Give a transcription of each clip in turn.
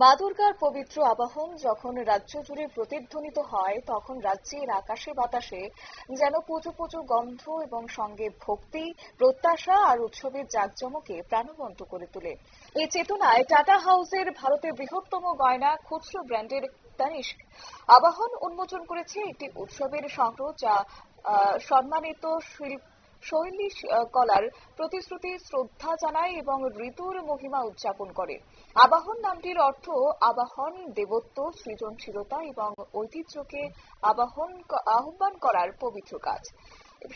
মা দুর্গার পবিত্র আবাহন যখন রাজ্য জুড়ে প্রতিধ্বনিত হয়, তখন রাজ্যের আকাশে বাতাসে যেন পুজো পুজো গন্ধ এবং সঙ্গে ভক্তি, প্রত্যাশা আর উৎসবের জাঁকজমকে প্রাণবন্ত করে তোলে। এই চেতনায় টাটা হাউসের ভারতের বৃহত্তম গয়না খুচরো ব্র্যান্ডের তানিস্ক আবাহন উন্মোচন করেছে একটি উৎসবের সংগ্রহ, যা সম্মানিত শিল্প শৈলী কলার প্রতিশ্রুতি শ্রদ্ধা জানায় এবং ঋতুর মহিমা উদযাপন করে। আবাহন নামটির অর্থ আবাহন দেবত্ব, সৃজনশীলতা এবং ঐতিহ্যকে আবাহন আহ্বান করার পবিত্র কাজ।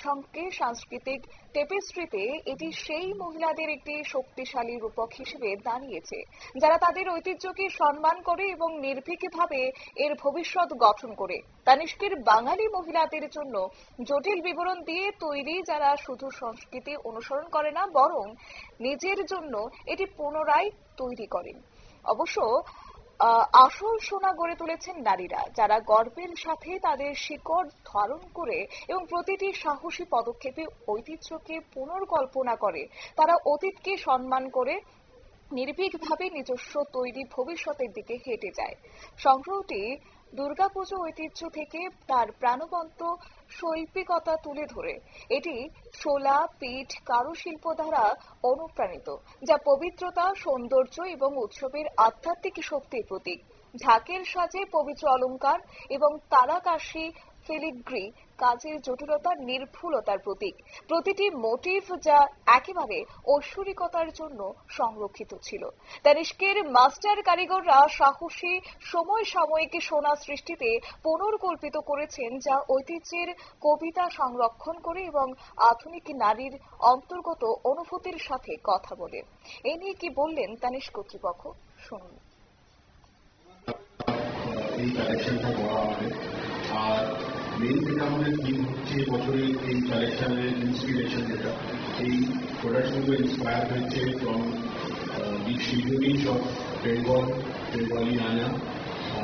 সঙ্গে সাংস্কৃতিক টেপেস্ট্রিতে এটি সেই মহিলাদের একটি শক্তিশালী রূপক হিসেবে দাঁড়িয়েছে, যারা তাদের ঐতিহ্যকে সম্মান করে এবং নির্ভীকভাবে এর ভবিষ্যৎ গঠন করে। তানিষ্কের বাঙালি মহিলাদের জন্য জটিল বিবরণ দিয়ে তৈরি যারা শুধু সংস্কৃতি অনুসরণ করে না, বরং নিজের জন্য এটি পুনরায় তৈরি করেন। অবশ্য আসল সোনা গড়ে তুলেছেন নারীরা, যারা গর্বের সাথে তাদের শিকড় ধারণ করে এবং প্রতিটি সাহসী পদক্ষেপে ঐতিহ্যকে পুনর্কল্পনা করে। তারা অতীতকে সম্মান করে নির্ভীকভাবে নিজস্ব তৈরি ভবিষ্যতের দিকে হেঁটে যায়। সংগ্রহটি দুর্গাপুজো ঐতিহ্য থেকে তার প্রাণবন্ত শৈল্পিকতা তুলে ধরে। এটি শোলা, পিঠ, কারুশিল্প দ্বারা অনুপ্রাণিত, যা পবিত্রতা, সৌন্দর্য এবং উৎসবের আধ্যাত্মিক শক্তির প্রতীক। ঢাকের সাজে পবিত্র অলঙ্কার এবং তারাকাশি ফিলিগ্রি কাজের জটিলতার নির্ভুলতার প্রতীক। প্রতিটি মোটিভ যা একেবারে ঐশ্বরিকতার জন্য সংরক্ষিত ছিল। তানিষ্কের মাস্টার কারিগররা সাহসী সময় সাময়িক সোনা সৃষ্টিতে পুনর্কল্পিত করেছেন যা ঐতিহ্যের কবিতা সংরক্ষণ করে এবং আধুনিক নারীর অন্তর্গত অনুভূতির সাথে কথা বলে। এ নিয়ে কি বললেন তানিশ কর্তৃপক্ষ? শুনুন। এই কালেকশনটা করা হবে। আর মেইন যেটা আমাদের থিম হচ্ছে বছরের এই কালেকশনের ইন্সপিরেশন যেটা এই প্রোডাক্টসগুলো ইন্সপায়ার হয়েছে from the সৃজনীস of Bengal Bengali আনা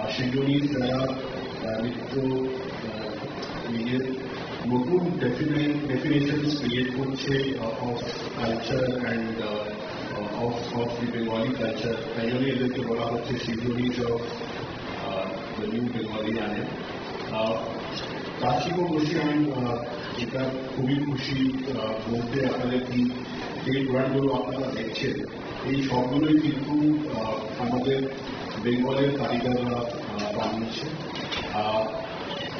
সৃজনীস যারা আহ, নিত্য আহ, নিজের নতুন ডেফিনেশন ক্রিয়েট করছে of culture and of of the Bengali culture তাই জন্য এদেরকে বলা হচ্ছে সৃজনীস অফ the new আনে কাশিকো আমি যেটা খুবই খুশি বলতে আপনাদের কি যে ব্র্যান্ডগুলো আপনারা দেখছেন এই সবগুলোই কিন্তু আমাদের বেঙ্গলের কারিগররা বানিয়েছে। আহ,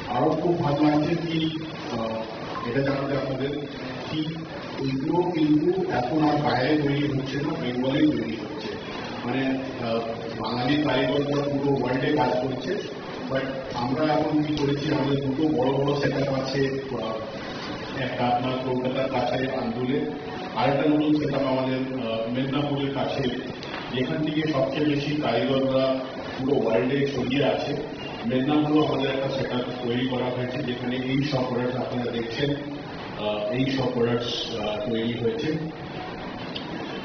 আরও খুব ভালো লাগছে কি এটা জানাতে আপনাদের কি এইগুলো কিন্তু এখন আর বাইরে তৈরি হচ্ছে না বেঙ্গলেই তৈরি হচ্ছে। মানে বাঙালি কারিগররা পুরো ওয়ার্ল্ডে কাজ করছে। আমরা এখন কি করেছি? আমাদের দুটো বড় বড় সেট আছে একটা আপনার কলকাতার কাছে আন্দুলে। আরেকটা নতুন সেট আমাদের মেদিনীপুরের কাছে। যেখান থেকে সবচেয়ে বেশি কারিগররা পুরো ওয়ার্ল্ডে ছড়িয়ে আছে। মেদিনীপুরও আমাদের একটা সেট তৈরি করা হয়েছে, যেখানে এই সব প্রোডাক্টস আপনারা দেখছেন। এই সব প্রোডাক্টস তৈরি হয়েছে।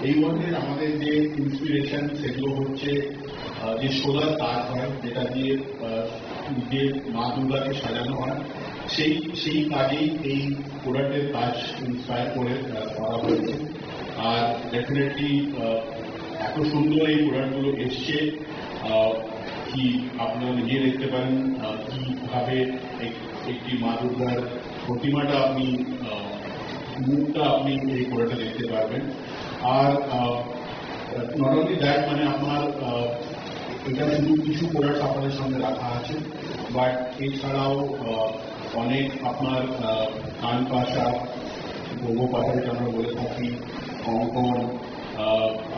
এই মধ্যে আমাদের যে ইন্সপিরেশন সেগুলো হচ্ছে যে সোলার কাজ হয়, যেটা দিয়ে যে মা দুর্গাকে সাজানো হয়, সেই সেই কাজেই এই প্রোডাক্টের কাজ ইন্সপায়ার করে করা হয়েছে। আর ডেফিনেটলি এত সুন্দর এই প্রোডাক্টগুলো এসছে কি আপনারা নিজে দেখতে পারেন কীভাবে একটি মা দুর্গার প্রতিমাটা আপনি মুখটা আপনি এই প্রোডাক্টে দেখতে পারবেন। আর নট অনলি দ্যাট মানে আপনার এটা শুধু কিছু প্রোডাক্ট আপনাদের সামনে রাখা আছে বাট এছাড়াও অনেক আপনার কান পাশা গোগো পাশা যেটা আমরা বলে থাকি, কঙ্কন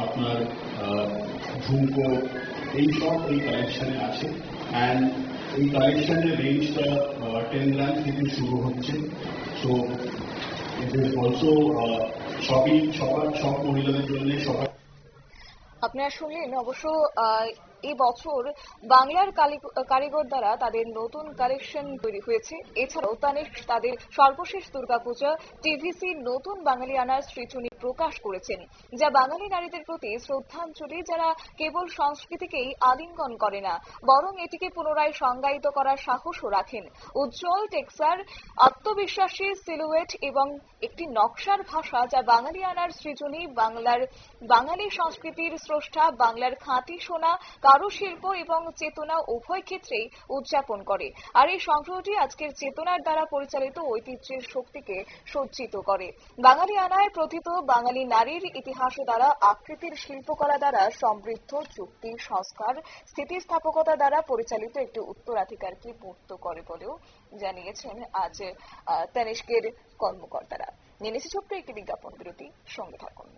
আপনার ঝুমকো এইসব এই কালেকশনে আছে। অ্যান্ড এই কালেকশনের রেঞ্জটা টেন লাখ থেকে শুরু হচ্ছে। সো ইট ইজ অলসো সবই সবার সব মহিলাদের জন্য সবার আপনারা শুনলেন অবশ্য আহ, এই বছর বাংলার কারিগর দ্বারা তাদের নতুন কালেকশন তৈরি হয়েছে। এছাড়াও তানিশ তাদের সর্বশেষ দুর্গাপূজা টিভিসি নতুন বাঙালি আনার সৃজনী প্রকাশ করেছেন যা বাঙালি নারীদের প্রতি শ্রদ্ধাঞ্জলি যারা কেবল সংস্কৃতিকেই আলিঙ্গন করে না বরং এটিকে পুনরায় সংজ্ঞায়িত করার সাহসও রাখেন। উজ্জ্বল টেক্সার আত্মবিশ্বাসী সিলুয়েট এবং একটি নকশার ভাষা যা বাঙালি আনার সৃজনী বাংলার বাঙালি সংস্কৃতির স্রষ্টা বাংলার খাঁটি সোনা কারুশিল্প এবং চেতনা উভয় ক্ষেত্রেই উদযাপন করে। আর এই সংগ্রহটি আজকের চেতনার দ্বারা পরিচালিত ঐতিহ্যের শক্তিকে সজ্জিত করে। বাঙালি আনায় প্রথিত বাঙালি নারীর ইতিহাস দ্বারা, আকৃতির শিল্পকলা দ্বারা সমৃদ্ধ চুক্তি, সংস্কার, স্থিতিস্থাপকতা দ্বারা পরিচালিত একটি উত্তরাধিকারকে মূর্ত করে বলেও জানিয়েছেন আজ তানিষ্কের কর্মকর্তারা। নিয়ে ছোট্ট একটি বিজ্ঞাপন বিরতি, সঙ্গে থাকুন।